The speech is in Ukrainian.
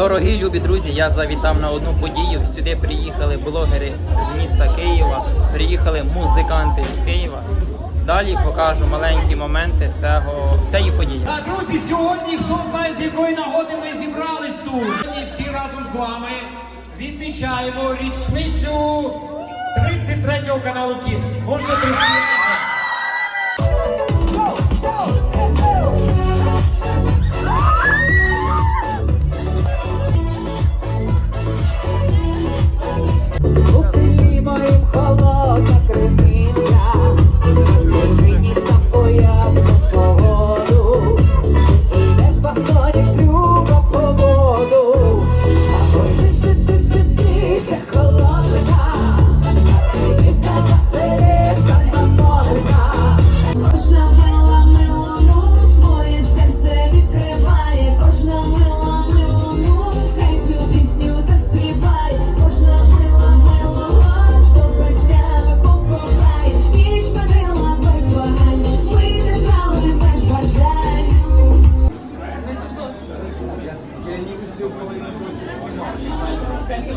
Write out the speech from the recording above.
Дорогі любі друзі, я завітав на одну подію. Сюди приїхали блогери з міста Києва, приїхали музиканти з Києва. Далі покажу маленькі моменти цього, цієї події. А друзі, сьогодні хто знає з якої нагоди ми зібрались тут. Сьогодні всі разом з вами відмічаємо річницю 33-го каналу Kids. Можна трошки Федерації України.